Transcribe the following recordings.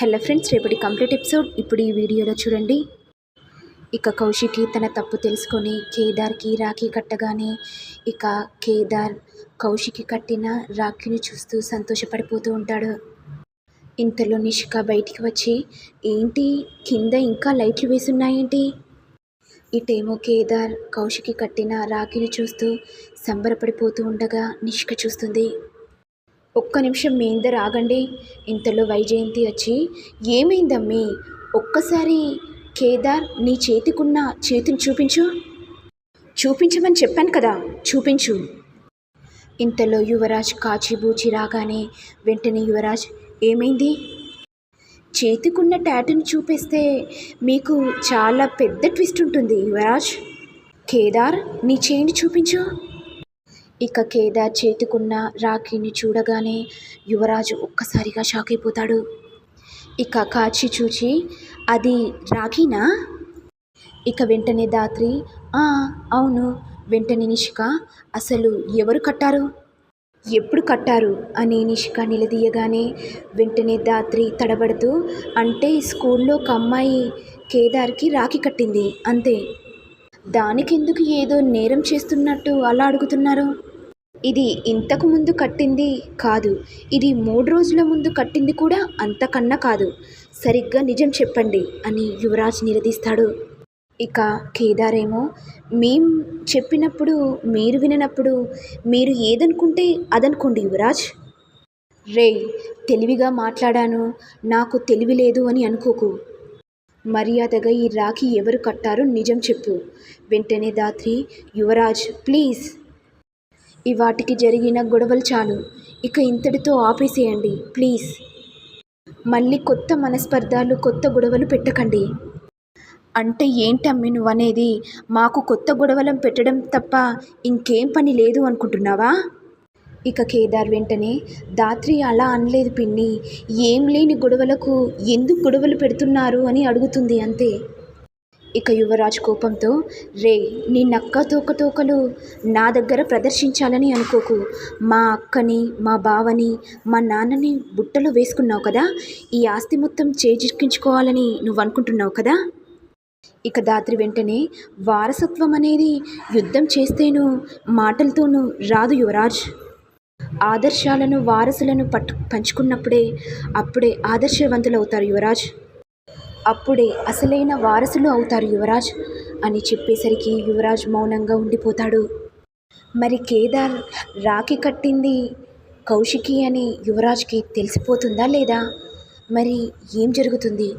Hello friends రేపటి complete episode. ఇప్పుడు ఈ వీడియోలో చూడండి. ఇక కౌశికి తన తప్పు తెలుసుకొని కేదార్కి రాఖీ కట్టగానే ఇక కేదార్ కౌశికి కట్టిన రాఖీని చూస్తూ సంతోషపడిపోతూ ఉంటాడు. ఇంతలో నిషిక బయటికి వచ్చి ఏంటి? కింద ఇంకా లైట్లు వేసున్నాయేంటి? ఇటేమో కేదార్ కౌశికి కట్టిన రాఖీని చూస్తూ సంబరపడిపోతూ ఉండగా నిషిక చూస్తుంది. ఒక్క నిమిషం మీ అందరు ఆగండి ఇంతలో వైజయంతి వచ్చి ఏమైందమ్మీ? ఒక్కసారి కేదార్ నీ చేతికున్న చేతిని చూపించు. చూపించమని చెప్పాను కదా చూపించు. ఇంతలో యువరాజ్ కాచిబూచి రాగానే వెంటనే యువరాజ్ ఏమైంది? చేతికున్న టాటూని చూపిస్తే మీకు చాలా పెద్ద ట్విస్ట్ ఉంటుంది యువరాజ్. కేదార్ నీ చేయిని చూపించు. ఇక కేదార్ చేతికున్న రాఖీని చూడగానే యువరాజు ఒక్కసారిగా షాక్ అయిపోతాడు. ఇక కాచి చూచి అది రాఖీనా? ఇక వెంటనే దాత్రి "ఆ, అవును వెంటనే నిషిక అసలు ఎవరు కట్టారు? ఎప్పుడు కట్టారు? అని నిషిక నిలదీయగానే వెంటనే దాత్రి తడబడుతూ అంటే స్కూల్లో ఒక అమ్మాయి కేదార్కి రాఖీ కట్టింది అంతే. దానికెందుకు ఏదో నేరం చేస్తున్నట్టు అలా అడుగుతున్నారు? ఇది ఇంతకు ముందు కట్టింది కాదు. ఇది మూడు రోజుల ముందు కట్టింది కూడా అంతకన్నా కాదు. సరిగ్గా నిజం చెప్పండి అని యువరాజ్ నిలదీస్తాడు. ఇక కేదారేమో మేం చెప్పినప్పుడు మీరు విననప్పుడు మీరు ఏదనుకుంటే అదనుకోండి యువరాజ్. రే తెలివిగా మాట్లాడాను నాకు తెలివి లేదు అని అనుకోకు. మర్యాదగా ఈ రాఖీ ఎవరు కట్టారో నిజం చెప్పు. వెంటనే దాత్రి యువరాజ్ ప్లీజ్. ఈ వాటికి జరిగిన గొడవలు చాలు. ఇక ఇంతటితో ఆపేసేయండి ప్లీజ్. మళ్ళీ కొత్త మనస్పర్ధాలు కొత్త గొడవలు పెట్టకండి. అంటే ఏంటమ్మి నువ్వనేది? మాకు కొత్త గొడవలను పెట్టడం తప్ప ఇంకేం పని లేదు అనుకుంటున్నావా? ఇక కేదార్ వెంటనే దాత్రి అలా అనలేదు పిన్ని. ఏం లేని గొడవలకు ఎందుకు గొడవలు పెడుతున్నారు అని అడుగుతుంది అంతే. ఇక యువరాజ్ కోపంతో రే నీ నక్క తోక తోకలు నా దగ్గర ప్రదర్శించాలని అనుకోకు. మా అక్కని మా బావని మా నాన్నని బుట్టలో వేసుకున్నావు కదా? ఈ ఆస్తి మొత్తం చేజిక్కించుకోవాలని నువ్వు అనుకుంటున్నావు కదా? ఇక దాత్రి వెంటనే వారసత్వం అనేది యుద్ధం చేస్తేను మాటలతోనూ రాదు యువరాజ్. ఆదర్శాలను వారసులను పట్టు పంచుకున్నప్పుడే అప్పుడే ఆదర్శవంతులవుతారు యువరాజ్. అప్పుడే అసలైన వారసులు అవుతారు యువరాజ్ అని చెప్పేసరికి యువరాజ్ మౌనంగా ఉండిపోతాడు. మరి కేదార్ రాఖీ కట్టింది కౌశికి అని యువరాజ్కి తెలిసిపోతుందా లేదా? మరి ఏం జరుగుతుంది?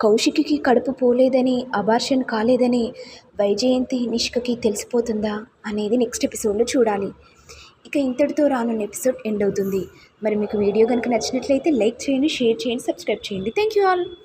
కౌశికి కడుపు పోలేదని అబార్షన్ కాలేదని వైజయంతి నిష్కకి తెలిసిపోతుందా అనేది నెక్స్ట్ ఎపిసోడ్లో చూడాలి. ఇక ఇంతటితో రానున్న ఎపిసోడ్ ఎండ్ అవుతుంది. మరి మీకు వీడియో కనుక నచ్చినట్లయితే లైక్ చేయండి షేర్ చేయండి సబ్స్క్రైబ్ చేయండి. Thank you all.